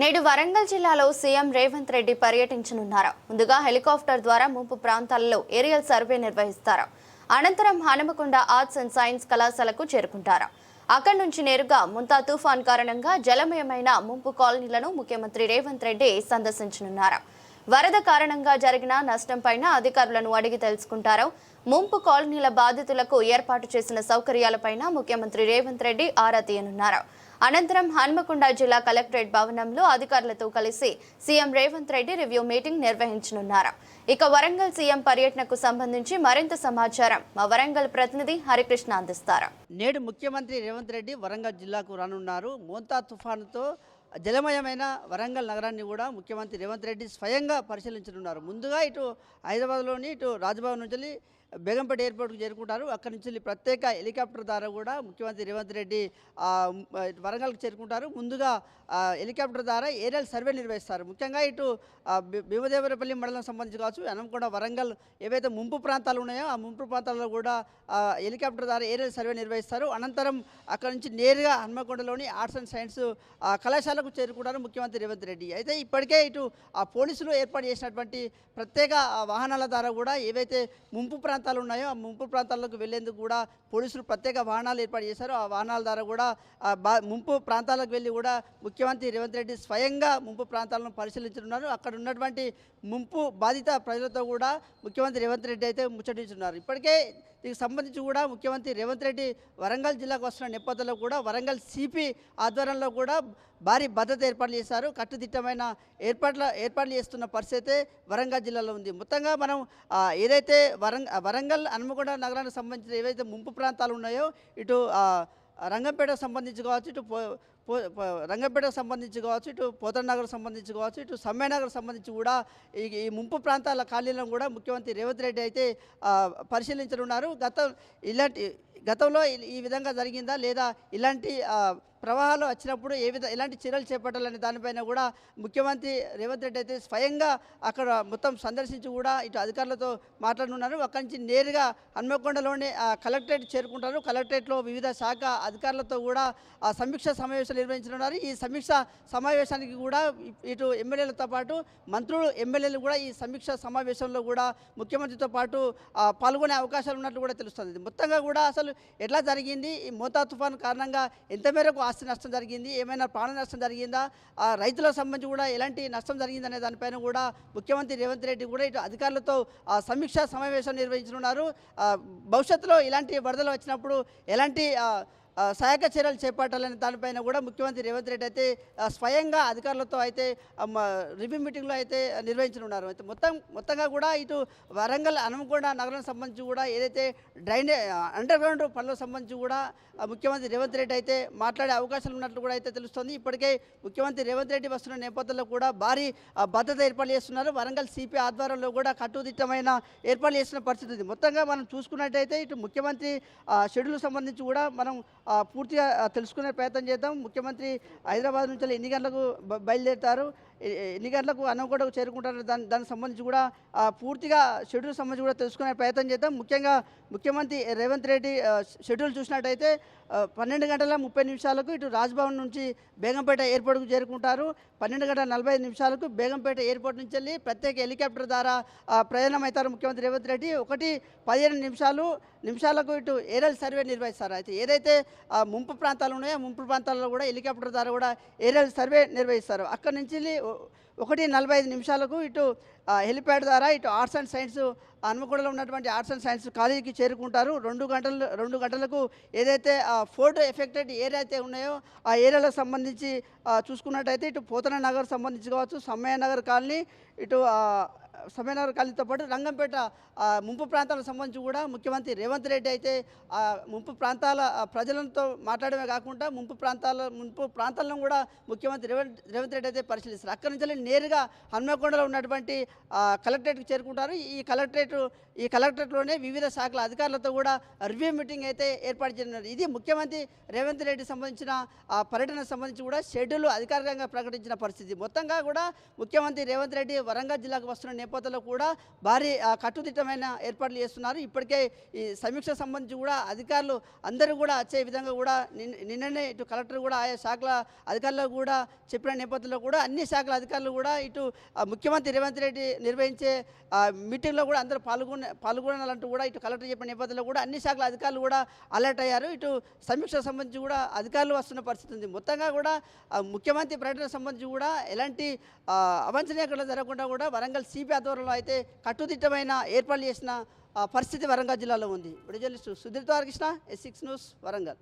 నేడు వరంగల్ జిల్లాలో సీఎం రేవంత్ రెడ్డి పర్యటించనున్నారు. ముందుగా హెలికాప్టర్ ద్వారా ముంపు ప్రాంతాలలో ఏరియల్ సర్వే నిర్వహిస్తారు. అనంతరం హనుమకొండ ఆర్ట్స్ అండ్ సైన్స్ కళాశాలకు చేరుకుంటారు. అక్కడి నుంచి నేరుగా ముంతా తుఫాన్ కారణంగా జలమయమైన ముంపు కాలనీలను ముఖ్యమంత్రి రేవంత్ రెడ్డి సందర్శించనున్నారు. వరద కారణంగా జరిగిన నష్టంపైన అధికారులను అడిగి తెలుసుకుంటారు. ముంపు కాలనీల బాధితులకు ఏర్పాటు చేసిన సౌకర్యాలపైన ముఖ్యమంత్రి రేవంత్ రెడ్డి ఆరా తీయనున్నారు. అనంతరం హన్మకొండ జిల్లా కలెక్టరేట్ భవనంలో అధికారులతో కలిసి CM Revanth Reddy review meeting నిర్వహించనున్నారు. ఇక వరంగల్ సీఎం పర్యటనకు సంబంధించి మరింత సమాచారం మా వరంగల్ ప్రతినిధి హరికృష్ణ అందిస్తారు. నేడు ముఖ్యమంత్రి రేవంత్ రెడ్డి వరంగల్ జిల్లాకు రానున్నారు. మోంతా తుఫానుతో జలమయమైన వరంగల్ నగరాన్ని కూడా ముఖ్యమంత్రి రేవంత్ రెడ్డి స్వయంగా పరిశీలించనున్నారు. ముందుగా ఇటు హైదరాబాద్లోని ఇటు రాజ్భవన్ నుంచి బేగంపేట ఎయిర్పోర్ట్కు చేరుకుంటారు. అక్కడి నుంచి ప్రత్యేక హెలికాప్టర్ ద్వారా కూడా ముఖ్యమంత్రి రేవంత్ రెడ్డి వరంగల్కి చేరుకుంటారు. ముందుగా హెలికాప్టర్ ద్వారా ఏరియల్ సర్వే నిర్వహిస్తారు. ముఖ్యంగా ఇటు భీమదేవరపల్లి మండలం సంబంధించి కావచ్చు హనంకొండ వరంగల్ ఏవైతే ముంపు ప్రాంతాలు ఉన్నాయో ఆ ముంపు ప్రాంతాల్లో కూడా హెలికాప్టర్ ద్వారా ఏరియల్ సర్వే నిర్వహిస్తారు. అనంతరం అక్కడ నుంచి నేరుగా హన్మకొండలోని ఆర్ట్స్ అండ్ సైన్స్ ఆ, కళాశాలకు చేరుకుంటారు ముఖ్యమంత్రి రేవంత్ రెడ్డి. అయితే ఇప్పటికే ఇటు ఆ పోలీసులు ఏర్పాటు చేసినటువంటి ప్రత్యేక వాహనాల ద్వారా కూడా ఏవైతే ముంపు ప్రాంతాలు ఉన్నాయో ఆ ముంపు ప్రాంతాలకు వెళ్ళేందుకు కూడా పోలీసులు ప్రత్యేక వాహనాలు ఏర్పాటు చేశారు. ఆ వాహనాల ద్వారా కూడా ఆ బా ముంపు ప్రాంతాలకు వెళ్ళి కూడా ముఖ్యమంత్రి రేవంత్ రెడ్డి స్వయంగా ముంపు ప్రాంతాలను పరిశీలించనున్నారు. అక్కడ ఉన్నటువంటి ముంపు బాధిత ప్రజలతో కూడా ముఖ్యమంత్రి రేవంత్ రెడ్డి అయితే ముచ్చటించున్నారు ఇప్పటికే దీనికి సంబంధించి కూడా ముఖ్యమంత్రి రేవంత్ రెడ్డి వరంగల్ జిల్లాకు వస్తున్న నేపథ్యంలో కూడా వరంగల్ సిపి ఆధ్వర్యంలో కూడా భారీ భద్రత ఏర్పాట్లు చేశారు. కట్టుదిట్టమైన ఏర్పాట్ల ఏర్పాట్లు చేస్తున్న పరిస్థితి వరంగల్ జిల్లాలో ఉంది. మొత్తంగా మనం ఏదైతే వరంగ వరంగల్ హనుమకొండ నగరానికి సంబంధించిన ఏవైతే ముంపు ప్రాంతాలు ఉన్నాయో ఇటు రంగంపేటకు సంబంధించి కావచ్చు ఇటు రంగంపేటకు సంబంధించి కావచ్చు ఇటు పోతనగర్ సంబంధించి కావచ్చు ఇటు సమ్మెనగర్ సంబంధించి కూడా ఈ ఈ ముంపు ప్రాంతాల ఖాళీలను కూడా ముఖ్యమంత్రి రేవంత్ రెడ్డి అయితే పరిశీలించనున్నారు. గత ఇలాంటి గతంలో ఈ- విధంగా జరిగిందా లేదా ఇలాంటి ప్రవాహాలు వచ్చినప్పుడు ఏ విధ ఎలాంటి చర్యలు చేపట్టాలనే దానిపైన కూడా ముఖ్యమంత్రి రేవంత్ రెడ్డి అయితే స్వయంగా అక్కడ మొత్తం సందర్శించి కూడా ఇటు అధికారులతో మాట్లాడనున్నారు. అక్కడి నుంచి నేరుగా హన్మకొండలోనే ఆ, కలెక్టరేట్ చేరుకుంటారు. కలెక్టరేట్లో వివిధ శాఖ అధికారులతో కూడా ఆ, సమీక్ష సమావేశాలు నిర్వహించనున్నారు. ఈ సమీక్ష సమావేశానికి కూడా ఇటు ఎమ్మెల్యేలతో పాటు మంత్రులు ఎమ్మెల్యేలు కూడా ఈ సమీక్ష సమావేశంలో కూడా ముఖ్యమంత్రితో పాటు పాల్గొనే అవకాశాలు ఉన్నట్లు కూడా తెలుస్తుంది. మొత్తంగా కూడా అసలు ఎట్లా జరిగింది? ఈ మోతా తుఫాన్ కారణంగా ఎంత మేరకు ఆస్తి నష్టం జరిగింది ఏమైనా ప్రాణ నష్టం జరిగిందా? ఆ రైతులకు సంబంధించి కూడా ఎలాంటి నష్టం జరిగిందనే దానిపైన కూడా ముఖ్యమంత్రి రేవంత్ రెడ్డి కూడా ఇటు అధికారులతో సమీక్షా సమావేశం నిర్వహించనున్నారు. ఆ, భవిష్యత్తులో ఇలాంటి వరదలు వచ్చినప్పుడు ఎలాంటి సహాయక చర్యలు చేపట్టాలనే దానిపైన కూడా ముఖ్యమంత్రి రేవంత్ రెడ్డి అయితే స్వయంగా అధికారులతో అయితే రివ్యూ మీటింగ్లో అయితే నిర్వహించనున్నారు. అయితే మొత్తం మొత్తంగా కూడా ఇటు వరంగల్ హనుమకొండ నగరం సంబంధించి కూడా ఏదైతే డ్రైనే అండర్ గ్రౌండ్ పనులకు సంబంధించి కూడా ముఖ్యమంత్రి రేవంత్ రెడ్డి అయితే మాట్లాడే అవకాశాలు ఉన్నట్లు కూడా అయితే తెలుస్తుంది. ఇప్పటికే ముఖ్యమంత్రి రేవంత్ రెడ్డి వస్తున్న నేపథ్యంలో కూడా భారీ భద్రత ఏర్పాటు చేస్తున్నారు. వరంగల్ సిపి ఆధ్వర్యంలో కూడా కట్టుదిట్టమైన ఏర్పాట్లు చేస్తున్న పరిస్థితి ఉంది. మొత్తంగా మనం చూసుకున్నట్టయితే ఇటు ముఖ్యమంత్రి షెడ్యూల్ సంబంధించి కూడా మనం పూర్తిగా తెలుసుకునే ప్రయత్నం చేద్దాం. ముఖ్యమంత్రి హైదరాబాద్ నుంచి ఎన్ని గంటలకు బయలుదేరుతారు? ఎన్ని గంటలకు అన్నగూడకు చేరుకుంటారు దాని దానికి సంబంధించి కూడా పూర్తిగా షెడ్యూల్ సంబంధించి కూడా తెలుసుకునే ప్రయత్నం చేద్దాం. ముఖ్యంగా ముఖ్యమంత్రి రేవంత్ రెడ్డి షెడ్యూల్ చూసినట్టయితే పన్నెండు గంటల ముప్పై నిమిషాలకు ఇటు రాజ్భవన్ నుంచి బేగంపేట ఎయిర్పోర్ట్కు చేరుకుంటారు. పన్నెండు గంటల నలభై నిమిషాలకు బేగంపేట ఎయిర్పోర్ట్ నుంచి వెళ్ళి ప్రత్యేక హెలికాప్టర్ ద్వారా ఆ, ప్రయాణం అవుతారు ముఖ్యమంత్రి రేవంత్ రెడ్డి. ఒకటి పదిహేను నిమిషాలు నిమిషాలకు ఇటు ఏరియల్ సర్వే నిర్వహిస్తారు. అయితే ఏదైతే ఆ, ముంపు ప్రాంతాలు ఉన్నాయో ముంపు ప్రాంతాల్లో కూడా హెలికాప్టర్ ద్వారా కూడా ఏరియల్ సర్వే నిర్వహిస్తారు. అక్కడి నుంచి ఒకటి నలభై ఐదు నిమిషాలకు ఇటు హెలిప్యాడ్ ద్వారా ఇటు ఆర్ట్స్ అండ్ సైన్స్ హన్మకొండలో ఉన్నటువంటి ఆర్ట్స్ అండ్ సైన్స్ కాలేజీకి చేరుకుంటారు. రెండు గంటలు రెండు గంటలకు ఏదైతే ఆ ఫోటో ఎఫెక్టెడ్ ఏరియా అయితే ఉన్నాయో ఆ ఏరియాలకు సంబంధించి చూసుకున్నట్టయితే ఇటు పోతన నగర్ సంబంధించి కావచ్చు సమ్మయ్య నగర్ కాలనీ ఇటు ఆ, సమయనగర్ కాలనీతో పాటు రంగంపేట ముంపు ప్రాంతాలకు సంబంధించి కూడా ముఖ్యమంత్రి రేవంత్ రెడ్డి అయితే ముంపు ప్రాంతాల ప్రజలతో మాట్లాడమే కాకుండా ముంపు ప్రాంతాల ముంపు ప్రాంతాలను కూడా ముఖ్యమంత్రి రేవంత్ రేవంత్ రెడ్డి అయితే పరిశీలిస్తారు. అక్కడి నుంచి నేరుగా హన్మకొండలో ఉన్నటువంటి కలెక్టరేట్కి చేరుకుంటారు. ఈ కలెక్టరేట్ ఈ కలెక్టరేట్లోనే వివిధ శాఖల అధికారులతో కూడా రివ్యూ మీటింగ్ అయితే ఏర్పాటు చేయనున్నారు. ఇది ముఖ్యమంత్రి రేవంత్ రెడ్డి సంబంధించిన ఆ పర్యటనకు సంబంధించి కూడా షెడ్యూల్ అధికారికంగా ప్రకటించిన పరిస్థితి. మొత్తంగా కూడా ముఖ్యమంత్రి రేవంత్ రెడ్డి వరంగల్ జిల్లాకు వస్తున్న నేపథ్యంలో కూడా భారీ కట్టుదిట్టమైన ఏర్పాట్లు చేస్తున్నారు. ఇప్పటికే ఈ సమీక్ష సంబంధించి కూడా అధికారులు అందరూ కూడా వచ్చే విధంగా కూడా నిన్ననే ఇటు కలెక్టర్ కూడా ఆయా శాఖల అధికారులకు కూడా చెప్పిన నేపథ్యంలో కూడా అన్ని శాఖల అధికారులు కూడా ఇటు ముఖ్యమంత్రి రేవంత్ రెడ్డి నిర్వహించే మీటింగ్లో కూడా అందరూ పాల్గొన పాల్గొనాలంటూ కూడా ఇటు కలెక్టర్ చెప్పిన నేపథ్యంలో కూడా అన్ని శాఖల అధికారులు కూడా అలర్ట్ అయ్యారు. ఇటు సమీక్ష సంబంధించి కూడా అధికారులు వస్తున్న పరిస్థితి ఉంది. మొత్తంగా కూడా ముఖ్యమంత్రి పర్యటన సంబంధించి కూడా ఎలాంటి ఆ, అవాంఛనీయ జరగకుండా కూడా వరంగల్ సిపి ఆధ్వర్యంలో అయితే కట్టుదిట్టమైన ఏర్పాట్లు చేసిన పరిస్థితి వరంగల్ జిల్లాలో ఉంది. విడుదల Sudheer Krishna S six news Warangal.